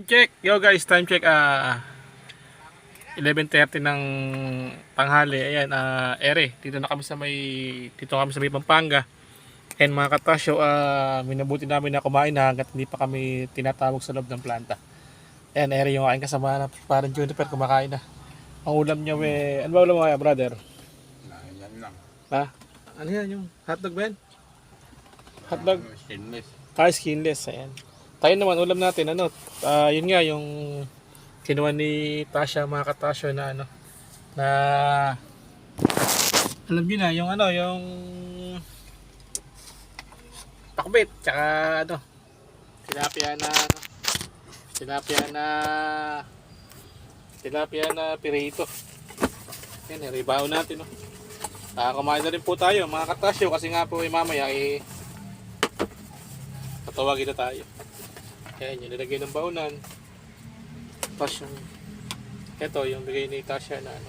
Time check. Yo guys, time check. Ah 11:30 ng tanghali. Ayan, ah ere, dito na kami sa may dito kami sa may Pampanga. And mga katasyo, ah minabuti namin na kumain na hanggat hindi pa kami tinatawag sa loob ng planta. Ayan, ere yung aking kasama na parang Juniper kumakain na. Ang ulam niya, we, ano ba ulam mo kaya, brother? Yan lang. Ha? Ano yan, yung hotdog ba yan? Hotdog? Stainless. Ah, skinless. Ayan. Tayo naman, ulam natin, ano, ah yun nga, yung kinuha ni Tasha, mga katasyo na, ano, na, alam niyo na, yung ano, yung pakbit, tsaka, ano, tilapia na, ano, tilapia na, tilapia na pirito. Yan, ribaw natin, no. Ah, kumain na rin po tayo, mga katasyo, kasi nga po, eh, mamaya, eh, tatawagin na tayo. Ayan, yung nilagay ng baunan. Tapos yung, ito, yung bigay ni Tasha na ano.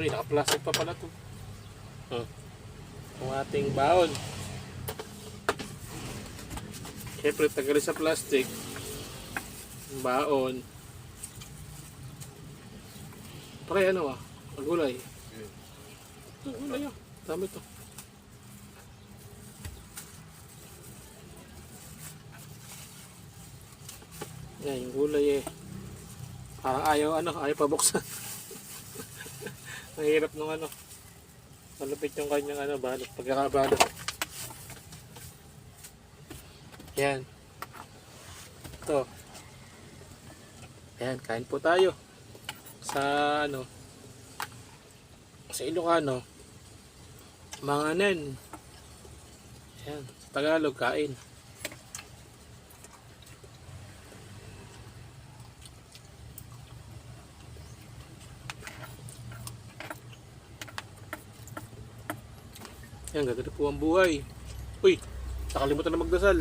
Uy, naka-plastic pa pala to. Hmm. Yung ating baon. Siyempre, tagal sa plastic. Baon. Pare, ano ah? Magulay. Ito, gulay ah. Dami to. Yan, yung gulay eh. Parang ayaw, ano, ayaw pabuksan. Mahirap nung ano. Malupit yung kanyang ano, balot, pagkakabalot. Yan. Ito. Yan, kain po tayo. Sa ano, sa Ilocano, manganan. Yan, sa Tagalog, kain. Yan, gaganda po ang buhay. Uy, nakalimutan na magdasal.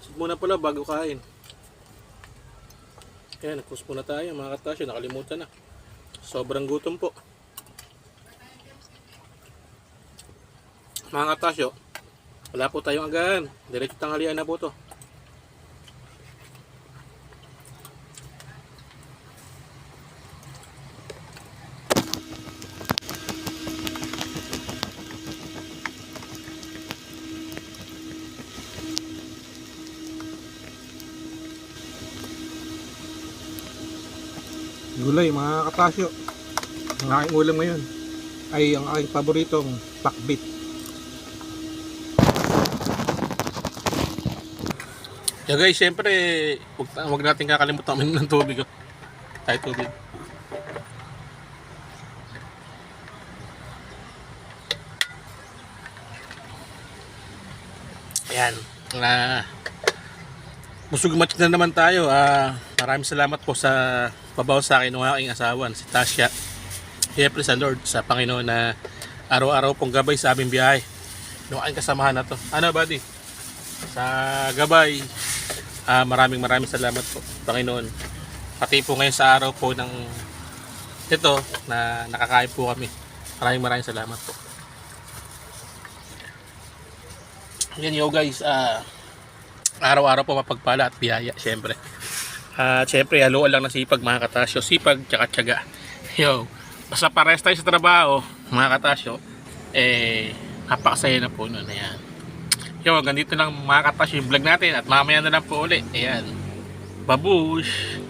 Sit muna pala bago kain. Yan, nagpus muna tayo mga katasyo. Nakalimutan na. Sobrang gutom po. Mga katasyo, wala po tayong agahan. Diretso tanghalian na po to. Gulay mga katasyo. Ang aking ulam ngayon ay ang aking paboritong pakbit. Yeah guys, syempre, wag, wag natin kakalimutan uminom ng tubig. Oh. Tayo tubig. Ayan. Na Busog match na naman tayo. Ah, maraming salamat po sa pabaw sa akin ng aking asawa, si Tasha. Siyempre sa Lord, sa Panginoon na araw-araw pong gabay sa aming biyahe. Yung aking kasamahan na to. Ano, buddy? Sa gabay, ah, maraming maraming salamat po, Panginoon. Pati po ngayon sa araw po ng ito na nakakain po kami. Maraming maraming salamat po. Yan yo guys, ah, araw-araw po mapagpala at biyaya, syempre. At syempre, haluan lang ng sipag mga katasyo. Sipag tsaka tiyaga. Yo, basta pares tayo sa trabaho, mga katasyo, eh, napakasaya na po nun. Ayan. Yo, ganito lang mga katasyo yung vlog natin at mamaya na lang po uli. Ayan. Babush!